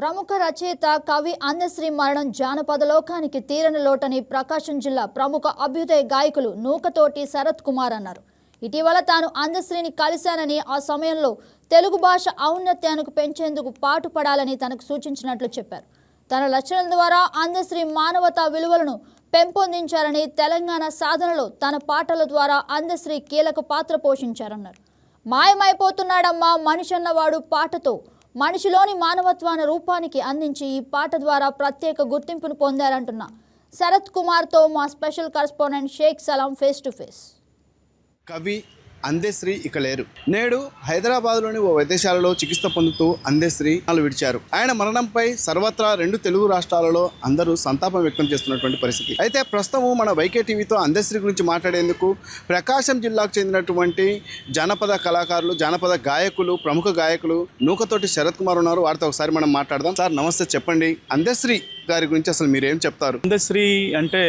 ప్రముఖ రచయిత కవి అందశ్రీ మరణం జానపద లోకానికి తీరని లోటని ప్రకాశం జిల్లా ప్రముఖ అభ్యుదయ గాయకులు నూకతోటి శరత్ కుమార్ అన్నారు. ఇటీవల తాను అందశ్రీని కలిశానని ఆ సమయంలో తెలుగు భాష ఔన్నత్యానికి పెంచేందుకు పాటుపడాలని తనకు సూచించినట్లు చెప్పారు. తన రచనల ద్వారా అందశ్రీ మానవతా విలువలను పెంపొందించారని తెలంగాణ సాధనలో తన పాటల ద్వారా అందశ్రీ కీలక పాత్ర పోషించారన్నారు. మాయమైపోతున్నాడమ్మా మనిషి అన్నవాడు పాటతో మనిషిలోని మానవత్వాన్ని రూపానికి అందించి ఈ పాట ద్వారా ప్రత్యేక గుర్తింపును పొందారంటున్న శరత్ కుమార్తో మా special correspondent Sheikh Salam face to face. కవి అందేశ్రీ ఇక లేరు. నేడు హైదరాబాద్లోని ఓ వైద్యశాలలో చికిత్స పొందుతూ అందేశ్రీ వాళ్ళు విడిచారు. ఆయన మరణంపై సర్వత్రా రెండు తెలుగు రాష్ట్రాలలో అందరూ సంతాపం వ్యక్తం చేస్తున్నటువంటి పరిస్థితి. అయితే ప్రస్తుతం మన వైకే టీవీతో అందేశ్రీ గురించి మాట్లాడేందుకు ప్రకాశం జిల్లాకు చెందినటువంటి జానపద కళాకారులు జానపద గాయకులు ప్రముఖ గాయకులు నూకతోటి శరత్ కుమార్ ఉన్నారు. వారితో ఒకసారి మనం మాట్లాడదాం. సార్ నమస్తే చెప్పండి. అందేశ్రీ గారి గురించి అసలు మీరేం చెప్తారు? అందశ్రీ అంటే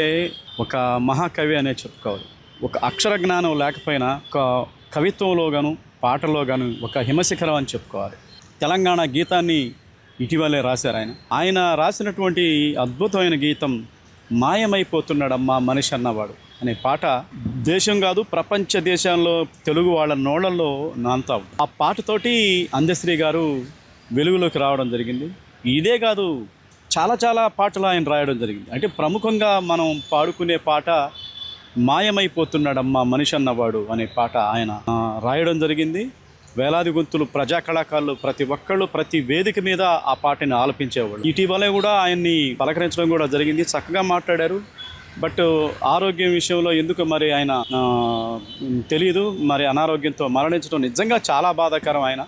ఒక మహాకవి అనే చెప్పుకోవాలి. ఒక అక్షర జ్ఞానం లేకపోయినా ఒక కవిత్వంలో గాను పాటలో గాను ఒక హిమశిఖరం అని చెప్పుకోవాలి. తెలంగాణ గీతాన్ని ఇటీవలే రాశారు ఆయన. ఆయన రాసినటువంటి అద్భుతమైన గీతం మాయమైపోతున్నాడమ్మా మనిషి అన్నవాడు అనే పాట దేశం కాదు ప్రపంచ దేశంలో తెలుగు వాళ్ళ నోళ్ళల్లో నాంతా ఆ పాటతోటి అందశ్రీ గారు వెలుగులోకి రావడం జరిగింది. ఇదే కాదు చాలా చాలా పాటలు ఆయన రాయడం జరిగింది. అంటే ప్రముఖంగా మనం పాడుకునే పాట మాయమైపోతున్నాడమ్మా మనిషి అన్నవాడు అనే పాట ఆయన రాయడం జరిగింది. వేలాది గొంతులు ప్రజా కళాకారులు ప్రతి ఒక్కళ్ళు ప్రతి వేదిక మీద ఆ పాటని ఆలపించేవాళ్ళు. ఇటీవలే కూడా ఆయన్ని పలకరించడం కూడా జరిగింది. చక్కగా మాట్లాడారు. బట్ ఆరోగ్యం విషయంలో ఎందుకు మరి ఆయన తెలియదు మరి అనారోగ్యంతో మరణించడం నిజంగా చాలా బాధాకరం ఆయన.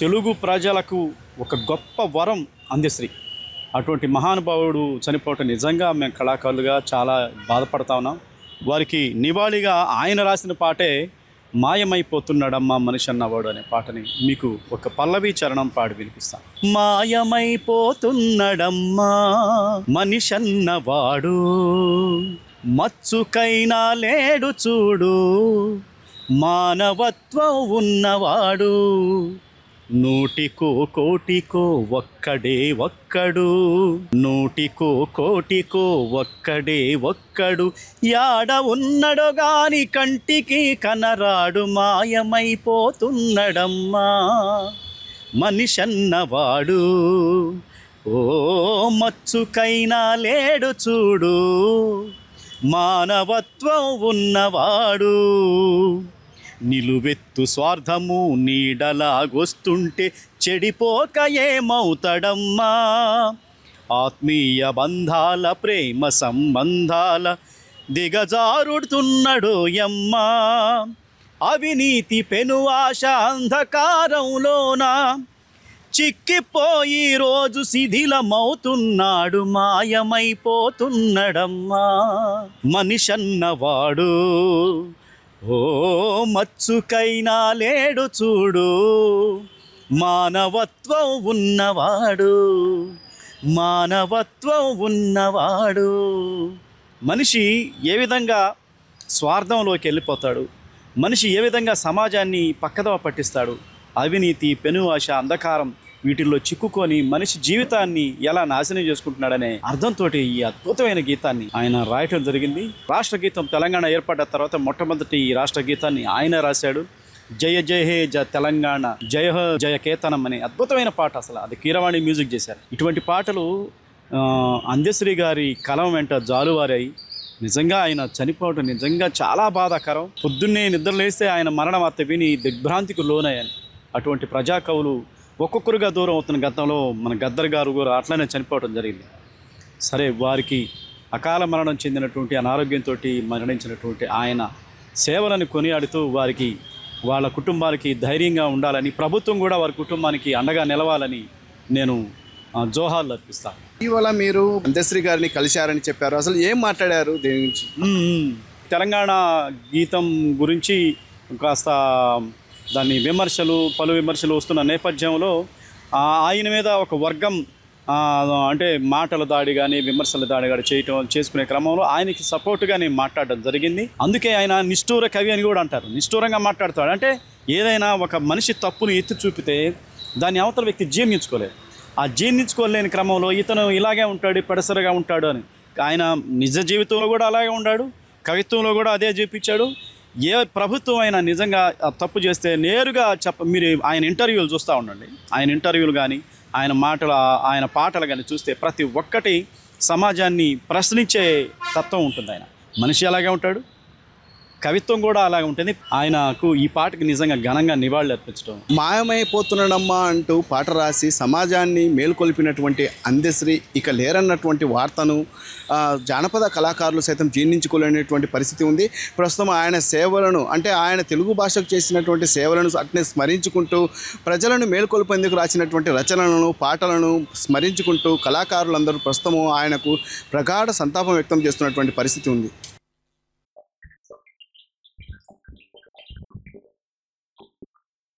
తెలుగు ప్రజలకు ఒక గొప్ప వరం అందశ్రీ. అటువంటి మహానుభావుడు చనిపోవటం నిజంగా మేము కళాకారులుగా చాలా బాధపడతా ఉన్నాం. వారికి నివాళిగా ఆయన రాసిన పాటే మాయమైపోతున్నాడమ్మా మనిషి అన్నవాడు అనే పాటని మీకు ఒక పల్లవి చరణం పాడి వినిపిస్తాను మాయమైపోతున్నాడమ్మా మనిషి అన్నవాడు మచ్చుకైనా లేడు చూడు మానవత్వం ఉన్నవాడు నూటికో కోటికో ఒక్కడే ఒక్కడు. నూటికో కోటికో ఒక్కడే ఒక్కడు. యాడ ఉన్నడో గాని కంటికి కనరాడు మాయమైపోతున్నడమ్మా. మనిషన్నవాడు. ఓ మచ్చుకైనా లేడు చూడు. మానవత్వం ఉన్నవాడు. నిలువెత్తు స్వార్థము నీడలాగొస్తుంటే చెడిపోక ఏమవుతాడమ్మా? ఆత్మీయ బంధాల ప్రేమ సంబంధాల దిగజారుడుతున్నాడు యమ్మా. అవినీతి పెను ఆశ అంధకారంలోనా చిక్కిపోయి రోజు శిథిలమవుతున్నాడు మాయమైపోతున్నాడమ్మా. మనిషన్నవాడు ఓ మచ్చుకైనా లేడు చూడు మానవత్వం ఉన్నవాడు మానవత్వం ఉన్నవాడు. మనిషి ఏ విధంగా స్వార్థంలోకి వెళ్ళిపోతాడు? మనిషి ఏ విధంగా సమాజాన్ని పక్కదవ పట్టిస్తాడు? అవినీతి పెనువాశ అంధకారం వీటిల్లో చిక్కుకొని మనిషి జీవితాన్ని ఎలా నాశనం చేసుకుంటున్నాడనే అర్థంతో ఈ అద్భుతమైన గీతాన్ని ఆయన రాయటం జరిగింది. రాష్ట్ర గీతం తెలంగాణ ఏర్పడ్డ తర్వాత మొట్టమొదటి ఈ రాష్ట్ర గీతాన్ని ఆయన రాశాడు. జయ జయ హే జ తెలంగాణ జయ హో జయ కేతనం అనే అద్భుతమైన పాట అసలు. అది కీరవాణి మ్యూజిక్ చేశారు. ఇటువంటి పాటలు అందశ్రీ గారి కలం వెంట జాలువారాయి. నిజంగా ఆయన చనిపోవడం నిజంగా చాలా బాధాకరం. పొద్దున్నే నిద్రలేస్తే ఆయన మరణ వార్త విని దిగ్భ్రాంతికి లోనయ్యాను అటువంటి ప్రజా కవులు ఒక్కొక్కరుగా దూరం అవుతున్న గతంలో మన గద్దర్ గారు కూడా అట్లనే చనిపోవడం జరిగింది. సరే వారికి అకాల మరణం చెందినటువంటి అనారోగ్యంతో మరణించినటువంటి ఆయన సేవలను కొనియాడుతూ వారికి వాళ్ళ కుటుంబానికి ధైర్యంగా ఉండాలని ప్రభుత్వం కూడా వారి కుటుంబానికి అండగా నిలవాలని నేను జోహార్లు అర్పిస్తాను ఇటీవల మీరు అందేశ్రీ గారిని కలిశారని చెప్పారు. అసలు ఏం మాట్లాడారు దీని గురించి. తెలంగాణ గీతం గురించి కాస్త దాన్ని విమర్శలు పలు విమర్శలు వస్తున్న నేపథ్యంలో ఆయన మీద ఒక వర్గం అంటే మాటల దాడి కానీ విమర్శల దాడి కానీ చేయటం చేసుకునే క్రమంలో ఆయనకి సపోర్ట్గా నేను మాట్లాడడం జరిగింది. అందుకే ఆయన నిష్ఠూర కవి అని కూడా అంటారు. నిష్ఠూరంగా మాట్లాడతాడు. అంటే ఏదైనా ఒక మనిషి తప్పును ఎత్తి చూపితే దాన్ని అవతల వ్యక్తి జీర్ణించుకోలేదు. ఆ జీర్ణించుకోలేని క్రమంలో ఇతను ఇలాగే ఉంటాడు పెడసరగా ఉంటాడు అని. ఆయన నిజ జీవితంలో కూడా అలాగే ఉన్నాడు కవిత్వంలో కూడా అదే చూపించాడు. ఏ ప్రభుత్వం అయినా నిజంగా తప్పు చేస్తే నేరుగా చెప్ప మీరు ఆయన ఇంటర్వ్యూలు చూస్తూ ఉండండి. ఆయన ఇంటర్వ్యూలు కానీ ఆయన మాటల ఆయన పాటలు కానీ చూస్తే ప్రతి ఒక్కటి సమాజాన్ని ప్రశ్నించే తత్వం ఉంటుంది ఆయన. మనిషి అలాగే ఉంటాడు? కవిత్వం కూడా అలాగే ఉంటుంది. ఆయనకు ఈ పాటకి నిజంగా ఘనంగా నివాళులు అర్పించడం. మాయమైపోతున్నాడమ్మా అంటూ పాట రాసి సమాజాన్ని మేల్కొల్పినటువంటి అందశ్రీ ఇక లేరన్నటువంటి వార్తను జానపద కళాకారులు సైతం జీర్ణించుకోలేనటువంటి పరిస్థితి ఉంది. ప్రస్తుతం ఆయన సేవలను అంటే ఆయన తెలుగు భాషకు చేసినటువంటి సేవలను అట్నే స్మరించుకుంటూ ప్రజలను మేల్కొల్పేందుకు రాసినటువంటి రచనలను పాటలను స్మరించుకుంటూ కళాకారులందరూ ప్రస్తుతము ఆయనకు ప్రగాఢ సంతాపం వ్యక్తం చేస్తున్నటువంటి పరిస్థితి ఉంది.